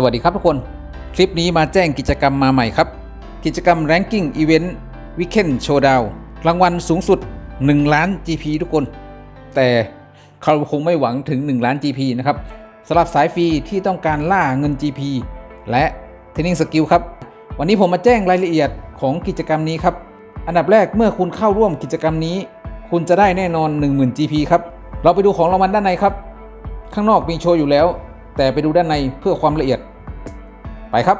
สวัสดีครับทุกคน คลิปนี้มาแจ้งกิจกรรมมาใหม่ครับ กิจกรรม Ranking Event Weekend Showdown รางวัลสูงสุด 1 ล้าน GP ทุกคน แต่เขาคงไม่หวังถึง 1 ล้าน GP นะครับสำหรับสายฟรีที่ต้องการล่าเงิน GP และเทรนนิ่งสกิลครับ วันนี้ผมมาแจ้งรายละเอียดของกิจกรรมนี้ครับ อันดับแรกเมื่อคุณเข้าร่วมกิจกรรมนี้ คุณจะได้แน่นอน 10,000 GP ครับ เราไปดูของรางวัลด้านในครับ ข้างนอกมีโชว์อยู่แล้วแต่ไปดูด้านในเพื่อความละเอียด ไปครับ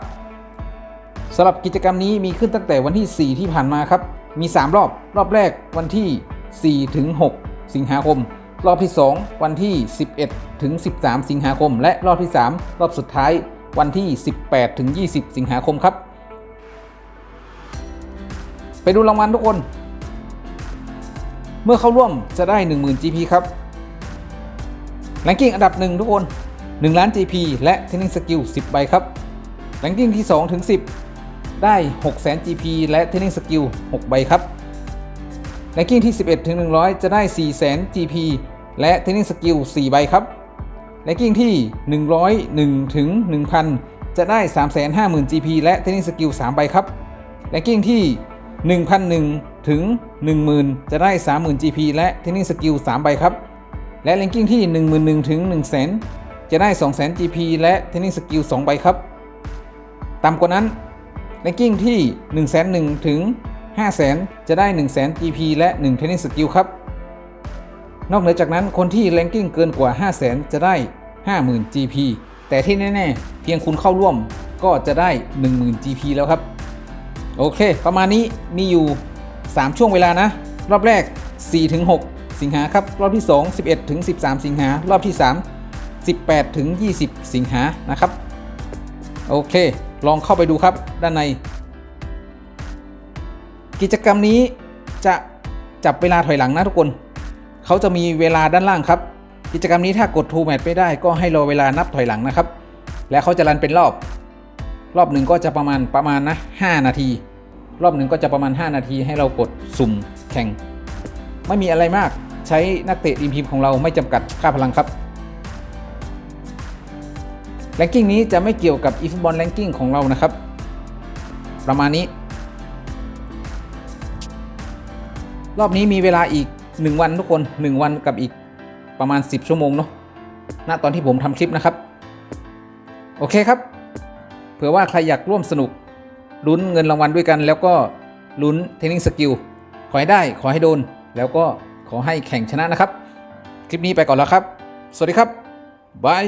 สำหรับกิจกรรมนี้มีขึ้นตั้งแต่วันที่ 4 ที่ผ่านมาครับ มี 3 รอบ รอบแรกวันที่ 4 ถึง 6 สิงหาคม รอบที่ 2 วันที่ 11 ถึง 13 สิงหาคม และรอบที่ 3 รอบสุดท้ายวันที่ 18 ถึง 20 สิงหาคมครับ ไปดูรางวัลทุกคน เมื่อเข้าร่วมจะได้ 10,000 GP ครับแรงกิ้งอันดับ 1 ทุกคน 1 ล้าน GP และ Training Skill 10 ใบครับ แรงกิ้งที่ 2 ถึง 10 ได้ 600,000 GP และ Training Skill 6ใบครับแรงกิ้งที่ 11 ถึง 100 จะได้ 400,000 GP และ Training Skill 4ใบครับแรงกิ้งที่ 101 ถึง 1,000 จะได้ 350,000 GP และ Training Skill 3ใบครับแรงกิ้งที่ 1,001 ถึง 10,000 จะได้ 30,000 GP และ Training Skill 3ใบครับ และ Ranking ที่ 11,000 ถึง100,000 จะได้ 200,000 GP และ Training Skill 2ใบครับ ต่ำกว่านั้น Ranking ที่ 101,000ถึง500,000 จะได้ 1 0 0 0 0 GP และ1 Training Skill ครับ นอกเหนือจากนั้นคนที่ Ranking เกินกว่า 500,000 จะได้ 50,000 GP แต่ที่แน่ๆ เพียงคุณเข้าร่วมก็จะได้ 10,000 GP แล้วครับ โอเค ประมาณนี้มีอยู่ 3 ช่วงเวลานะ รอบแรก4ถึง6สิงหาครับ รอบที่ 2 11ถึง13 สิงหารอบที่ 3 18ถึง20 สิงหานะครับ โอเค ลองเข้าไปดูครับด้านใน กิจกรรมนี้จะจับเวลาถอยหลังนะทุกคน เขาจะมีเวลาด้านล่างครับ กิจกรรมนี้ถ้ากดทูแมทไม่ได้ก็ให้รอเวลานับถอยหลังนะครับ และเขาจะรันเป็นรอบ รอบหนึ่งก็จะประมาณประมาณนะ 5 นาที รอบหนึ่งก็จะประมาณ 5 นาทีให้เรากดสุ่มแข่ง ไม่มีอะไรมาก ใช้นักเตะทีมพิมของเราไม่จำกัดค่าพลังครับ แรงกิ้งนี้จะไม่เกี่ยวกับ eFootball Ranking ของเรานะครับ ประมาณนี้ รอบนี้มีเวลาอีก 1 วันทุกคน 1 วันกับอีกประมาณ 10 ชั่วโมงเนาะณตอนที่ผมทำคลิปนะครับ โอเคครับ เผื่อว่าใครอยากร่วมสนุกลุ้นเงินรางวัลด้วยกัน แล้วก็ลุ้นเทนนิ่งสกิลขอให้ได้ขอให้โดน แล้วก็ขอให้แข่งชนะนะครับ คลิปนี้ไปก่อนแล้วครับ สวัสดีครับบาย